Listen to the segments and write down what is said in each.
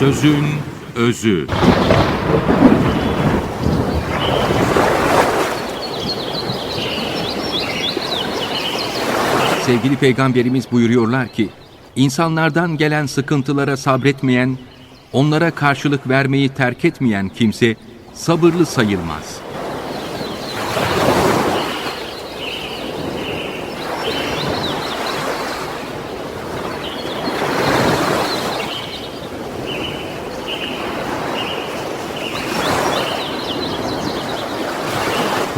Sözün özü. Sevgili peygamberimiz buyuruyorlar ki, insanlardan gelen sıkıntılara sabretmeyen, onlara karşılık vermeyi terk etmeyen kimse sabırlı sayılmaz.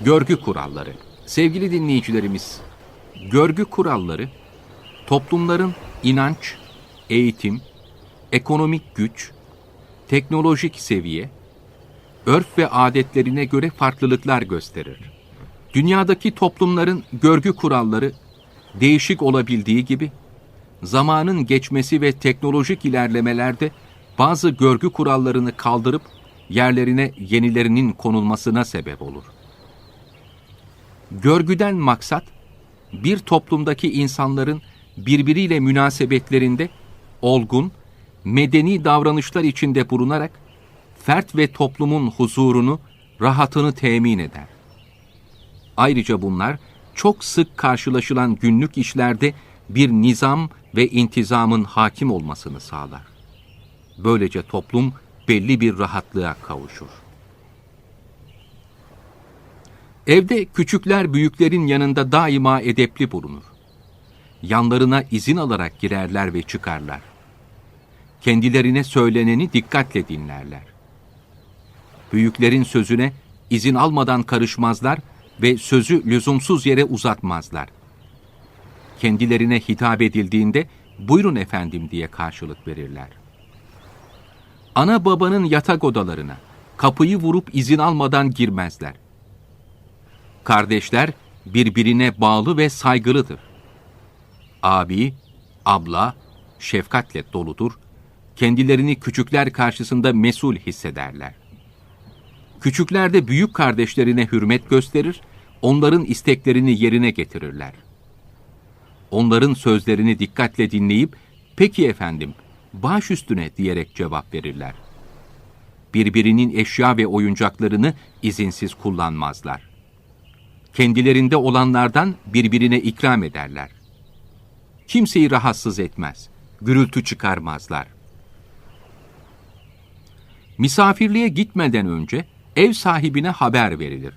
görgü kuralları. Sevgili dinleyicilerimiz, görgü kuralları toplumların inanç, eğitim, ekonomik güç, teknolojik seviye, örf ve adetlerine göre farklılıklar gösterir. Dünyadaki toplumların görgü kuralları değişik olabildiği gibi zamanın geçmesi ve teknolojik ilerlemelerde bazı görgü kurallarını kaldırıp yerlerine yenilerinin konulmasına sebep olur. Görgüden maksat, bir toplumdaki insanların birbiriyle münasebetlerinde olgun, medeni davranışlar içinde bulunarak fert ve toplumun huzurunu, rahatını temin eder. Ayrıca bunlar çok sık karşılaşılan günlük işlerde bir nizam ve intizamın hakim olmasını sağlar. Böylece toplum belli bir rahatlığa kavuşur. Evde küçükler büyüklerin yanında daima edepli bulunur. Yanlarına izin alarak girerler ve çıkarlar. Kendilerine söyleneni dikkatle dinlerler. Büyüklerin sözüne izin almadan karışmazlar ve sözü lüzumsuz yere uzatmazlar. Kendilerine hitap edildiğinde buyurun efendim diye karşılık verirler. Ana babanın yatak odalarına kapıyı vurup izin almadan girmezler. Kardeşler birbirine bağlı ve saygılıdır. Abi, abla şefkatle doludur, kendilerini küçükler karşısında mesul hissederler. Küçükler de büyük kardeşlerine hürmet gösterir, onların isteklerini yerine getirirler. Onların sözlerini dikkatle dinleyip, peki efendim, baş üstüne diyerek cevap verirler. Birbirinin eşya ve oyuncaklarını izinsiz kullanmazlar. Kendilerinde olanlardan birbirine ikram ederler. Kimseyi rahatsız etmez, gürültü çıkarmazlar. Misafirliğe gitmeden önce ev sahibine haber verilir.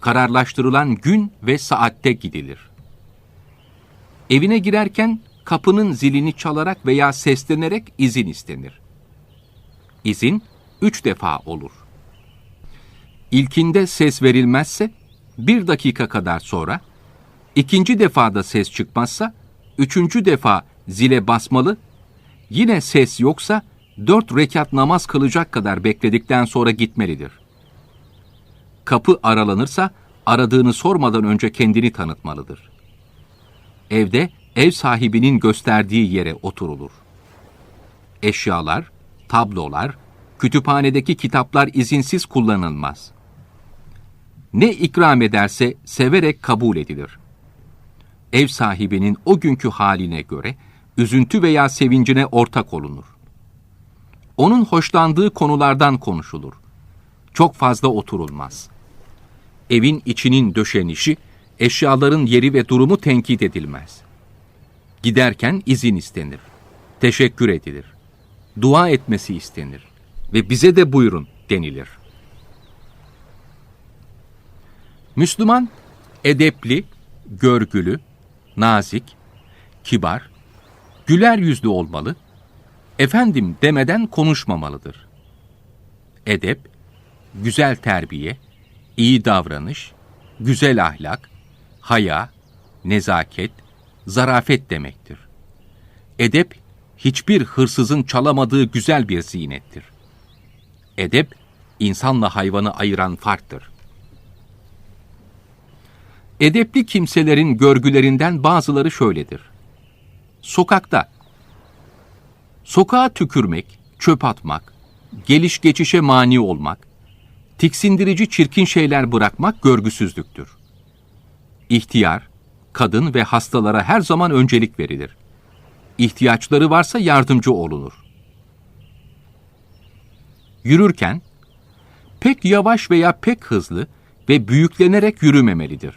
Kararlaştırılan gün ve saatte gidilir. Evine girerken kapının zilini çalarak veya seslenerek izin istenir. İzin üç defa olur. İlkinde ses verilmezse bir dakika kadar sonra, ikinci defada ses çıkmazsa, üçüncü defa zile basmalı, yine ses yoksa dört rekat namaz kılacak kadar bekledikten sonra gitmelidir. Kapı aralanırsa aradığını sormadan önce kendini tanıtmalıdır. Evde ev sahibinin gösterdiği yere oturulur. Eşyalar, tablolar, kütüphanedeki kitaplar izinsiz kullanılmaz. Ne ikram ederse severek kabul edilir. Ev sahibinin o günkü haline göre üzüntü veya sevincine ortak olunur. Onun hoşlandığı konulardan konuşulur. Çok fazla oturulmaz. Evin içinin döşenişi, eşyaların yeri ve durumu tenkit edilmez. Giderken izin istenir. Teşekkür edilir. Dua etmesi istenir. Ve bize de buyurun denilir. Müslüman, edepli, görgülü, nazik, kibar, güler yüzlü olmalı, efendim demeden konuşmamalıdır. Edep, güzel terbiye, iyi davranış, güzel ahlak, haya, nezaket, zarafet demektir. Edep, hiçbir hırsızın çalamadığı güzel bir zinettir. Edep, insanla hayvanı ayıran farktır. Edepli kimselerin görgülerinden bazıları şöyledir. Sokakta, sokağa tükürmek, çöp atmak, geliş geçişe mani olmak, tiksindirici çirkin şeyler bırakmak görgüsüzlüktür. İhtiyar, kadın ve hastalara her zaman öncelik verilir. İhtiyaçları varsa yardımcı olunur. Yürürken, pek yavaş veya pek hızlı ve büyüklenerek yürümemelidir.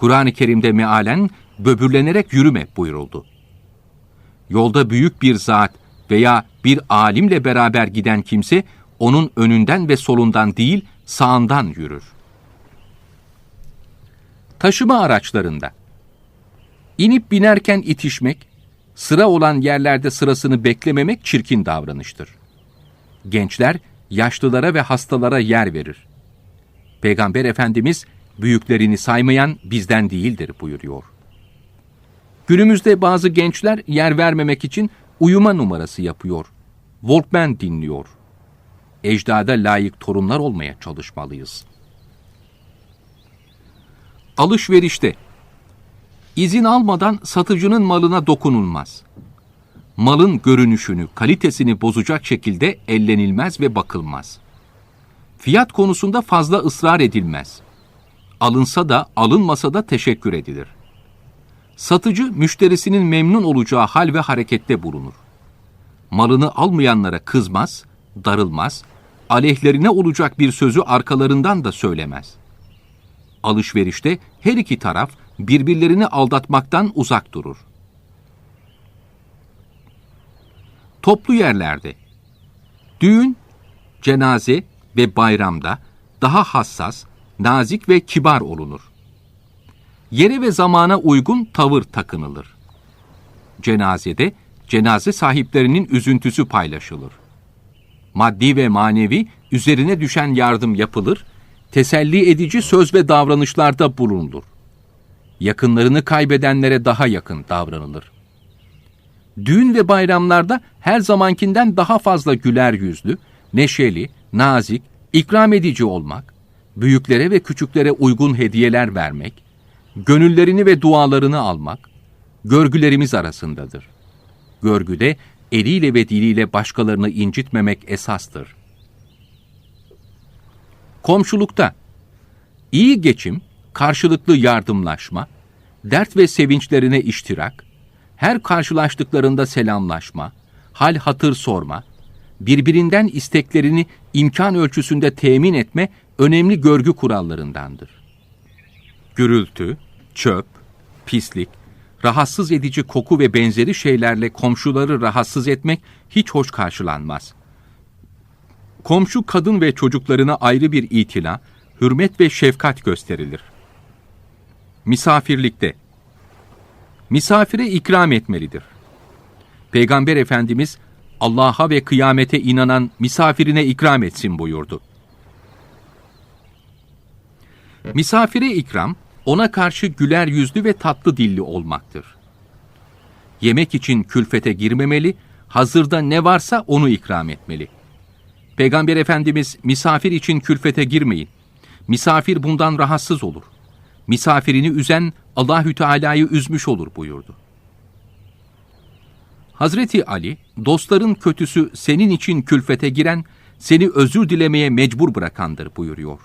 Kur'an-ı Kerim'de mealen böbürlenerek yürüme buyuruldu. Yolda büyük bir zat veya bir alimle beraber giden kimse onun önünden ve solundan değil sağından yürür. Taşıma araçlarında inip binerken itişmek, sıra olan yerlerde sırasını beklememek çirkin davranıştır. Gençler yaşlılara ve hastalara yer verir. Peygamber Efendimiz büyüklerini saymayan bizden değildir buyuruyor. Günümüzde bazı gençler yer vermemek için uyuma numarası yapıyor. Walkman dinliyor. Ecdada layık torunlar olmaya çalışmalıyız. Alışverişte izin almadan satıcının malına dokunulmaz. Malın görünüşünü, kalitesini bozacak şekilde ellenilmez ve bakılmaz. Fiyat konusunda fazla ısrar edilmez. Alınsa da alınmasa da teşekkür edilir. Satıcı müşterisinin memnun olacağı hal ve harekette bulunur. Malını almayanlara kızmaz, darılmaz, aleyhlerine olacak bir sözü arkalarından da söylemez. Alışverişte her iki taraf birbirlerini aldatmaktan uzak durur. Toplu yerlerde düğün, cenaze ve bayramda daha hassas, nazik ve kibar olunur. Yere ve zamana uygun tavır takınılır. Cenazede cenaze sahiplerinin üzüntüsü paylaşılır. Maddi ve manevi üzerine düşen yardım yapılır, teselli edici söz ve davranışlarda bulunulur. Yakınlarını kaybedenlere daha yakın davranılır. Düğün ve bayramlarda her zamankinden daha fazla güler yüzlü, neşeli, nazik, ikram edici olmak, büyüklere ve küçüklere uygun hediyeler vermek, gönüllerini ve dualarını almak, görgülerimiz arasındadır. Görgüde eliyle ve diliyle başkalarını incitmemek esastır. Komşulukta iyi geçim, karşılıklı yardımlaşma, dert ve sevinçlerine iştirak, her karşılaştıklarında selamlaşma, hal hatır sorma, birbirinden isteklerini imkan ölçüsünde temin etme önemli görgü kurallarındandır. Gürültü, çöp, pislik, rahatsız edici koku ve benzeri şeylerle komşuları rahatsız etmek hiç hoş karşılanmaz. Komşu kadın ve çocuklarına ayrı bir itila, hürmet ve şefkat gösterilir. Misafirlikte Misafire ikram etmelidir. Peygamber Efendimiz Allah'a ve kıyamete inanan misafirine ikram etsin buyurdu. Misafire ikram, ona karşı güler yüzlü ve tatlı dilli olmaktır. Yemek için külfete girmemeli, hazırda ne varsa onu ikram etmeli. Peygamber Efendimiz misafir için külfete girmeyin. Misafir bundan rahatsız olur. Misafirini üzen Allahü Teala'yı üzmüş olur buyurdu. Hazreti Ali, dostların kötüsü senin için külfete giren, seni özür dilemeye mecbur bırakandır buyuruyor.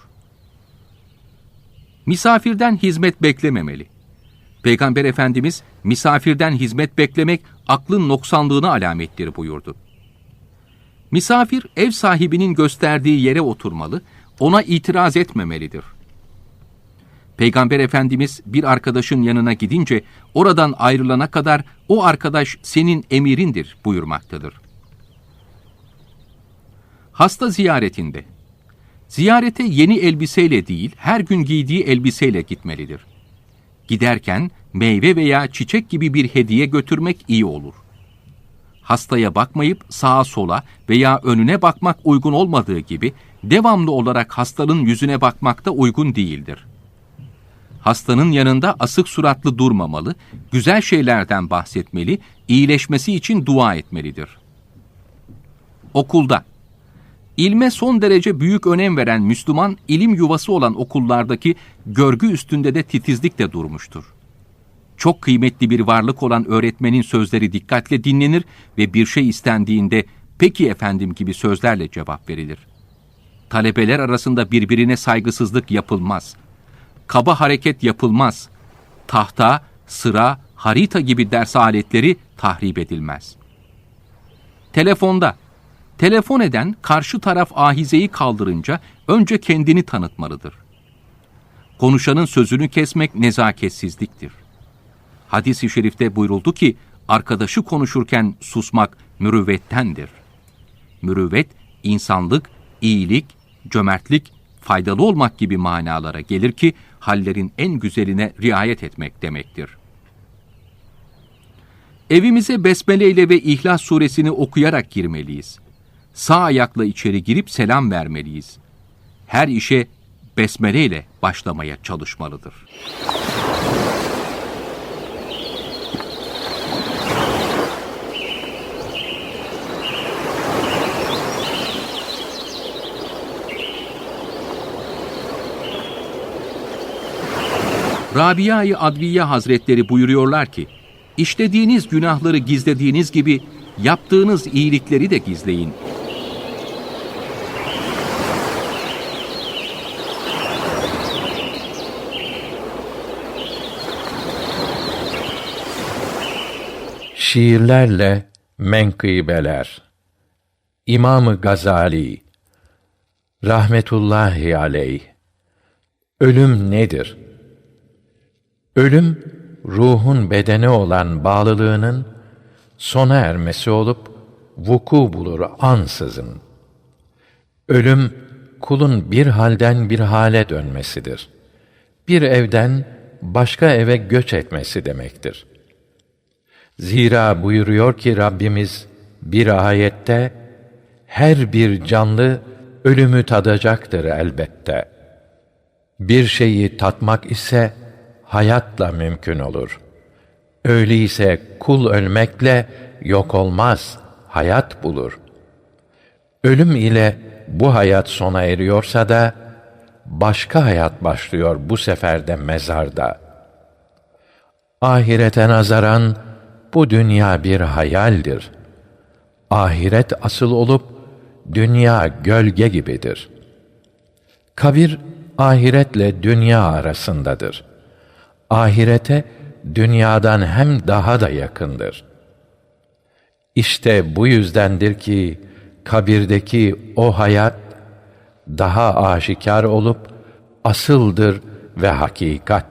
Misafirden hizmet beklememeli. Peygamber Efendimiz, misafirden hizmet beklemek aklın noksanlığına alamettir buyurdu. Misafir, ev sahibinin gösterdiği yere oturmalı, ona itiraz etmemelidir. Peygamber Efendimiz bir arkadaşın yanına gidince oradan ayrılana kadar o arkadaş senin emirindir buyurmaktadır. Hasta ziyaretinde Ziyarete yeni elbiseyle değil, her gün giydiği elbiseyle gitmelidir. Giderken meyve veya çiçek gibi bir hediye götürmek iyi olur. Hastaya bakmayıp sağa sola veya önüne bakmak uygun olmadığı gibi devamlı olarak hastanın yüzüne bakmak da uygun değildir. Hastanın yanında asık suratlı durmamalı, güzel şeylerden bahsetmeli, iyileşmesi için dua etmelidir. Okulda İlme son derece büyük önem veren Müslüman, ilim yuvası olan okullardaki görgü üstünde de titizlikle durmuştur. Çok kıymetli bir varlık olan öğretmenin sözleri dikkatle dinlenir ve bir şey istendiğinde peki efendim gibi sözlerle cevap verilir. Talebeler arasında birbirine saygısızlık yapılmaz. Kaba hareket yapılmaz. Tahta, sıra, harita gibi ders aletleri tahrip edilmez. Telefonda Telefon eden karşı taraf ahizeyi kaldırınca önce kendini tanıtmalıdır. Konuşanın sözünü kesmek nezaketsizliktir. Hadis-i şerifte buyuruldu ki, arkadaşı konuşurken susmak mürüvvettendir. Mürüvvet, insanlık, iyilik, cömertlik, faydalı olmak gibi manalara gelir ki, hallerin en güzeline riayet etmek demektir. Evimize Besmele ile ve İhlas suresini okuyarak girmeliyiz sağ ayakla içeri girip selam vermeliyiz. Her işe besmele ile başlamaya çalışmalıdır. Rabia-i Adviye Hazretleri buyuruyorlar ki, işlediğiniz günahları gizlediğiniz gibi yaptığınız iyilikleri de gizleyin. Şiirlerle menkıbeler İmamı Gazali Rahmetullahi aleyh Ölüm nedir? Ölüm, ruhun bedene olan bağlılığının sona ermesi olup, vuku bulur ansızın. Ölüm, kulun bir halden bir hale dönmesidir. Bir evden başka eve göç etmesi demektir.'' Zira buyuruyor ki Rabbimiz bir ayette her bir canlı ölümü tadacaktır elbette. Bir şeyi tatmak ise hayatla mümkün olur. Öyleyse kul ölmekle yok olmaz, hayat bulur. Ölüm ile bu hayat sona eriyorsa da başka hayat başlıyor bu sefer de mezarda. Ahirete nazaran bu dünya bir hayaldir. Ahiret asıl olup dünya gölge gibidir. Kabir ahiretle dünya arasındadır. Ahirete dünyadan hem daha da yakındır. İşte bu yüzdendir ki kabirdeki o hayat daha aşikar olup asıldır ve hakikat.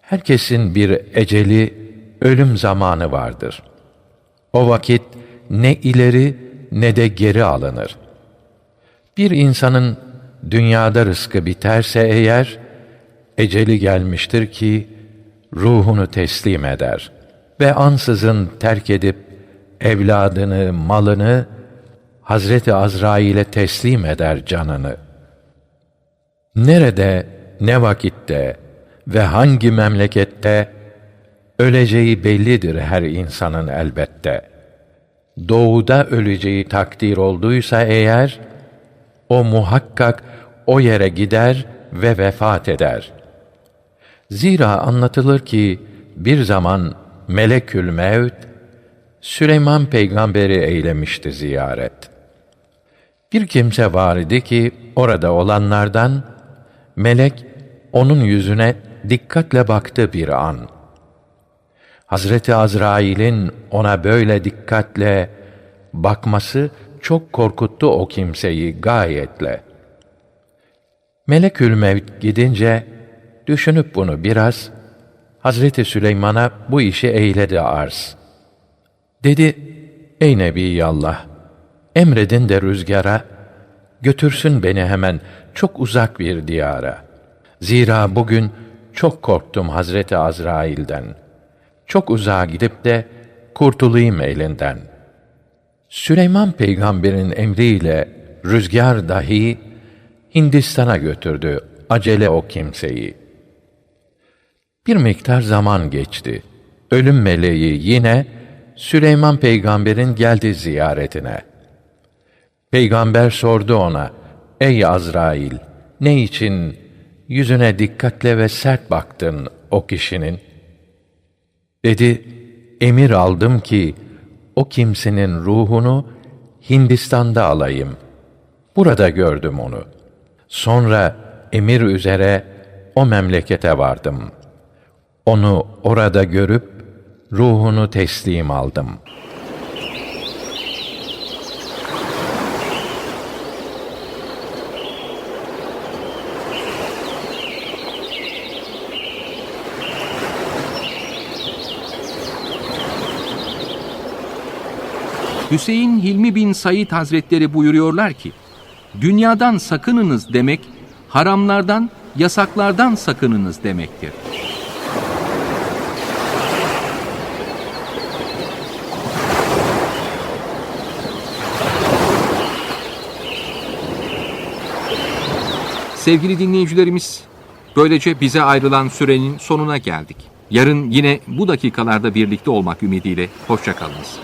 Herkesin bir eceli ölüm zamanı vardır. O vakit ne ileri ne de geri alınır. Bir insanın dünyada rızkı biterse eğer, eceli gelmiştir ki, ruhunu teslim eder ve ansızın terk edip, evladını, malını, Hazreti Azrail'e teslim eder canını. Nerede, ne vakitte ve hangi memlekette Öleceği bellidir her insanın elbette. Doğuda öleceği takdir olduysa eğer, o muhakkak o yere gider ve vefat eder. Zira anlatılır ki, bir zaman Melekül Mevt, Süleyman peygamberi eylemişti ziyaret. Bir kimse var idi ki, orada olanlardan, melek, onun yüzüne dikkatle baktı bir an. Hazreti Azrail'in ona böyle dikkatle bakması çok korkuttu o kimseyi gayetle. Melekül Mevt gidince düşünüp bunu biraz Hazreti Süleyman'a bu işi eyledi arz. Dedi, ey Nebiyallah, emredin de rüzgara, götürsün beni hemen çok uzak bir diyara. Zira bugün çok korktum Hazreti Azrail'den.'' çok uzağa gidip de kurtulayım elinden. Süleyman peygamberin emriyle rüzgar dahi Hindistan'a götürdü acele o kimseyi. Bir miktar zaman geçti. Ölüm meleği yine Süleyman peygamberin geldi ziyaretine. Peygamber sordu ona, Ey Azrail, ne için yüzüne dikkatle ve sert baktın o kişinin? Dedi, emir aldım ki, o kimsenin ruhunu Hindistan'da alayım. Burada gördüm onu. Sonra emir üzere o memlekete vardım. Onu orada görüp ruhunu teslim aldım. Hüseyin Hilmi bin Said Hazretleri buyuruyorlar ki, dünyadan sakınınız demek, haramlardan, yasaklardan sakınınız demektir. Sevgili dinleyicilerimiz, böylece bize ayrılan sürenin sonuna geldik. Yarın yine bu dakikalarda birlikte olmak ümidiyle, hoşçakalınız.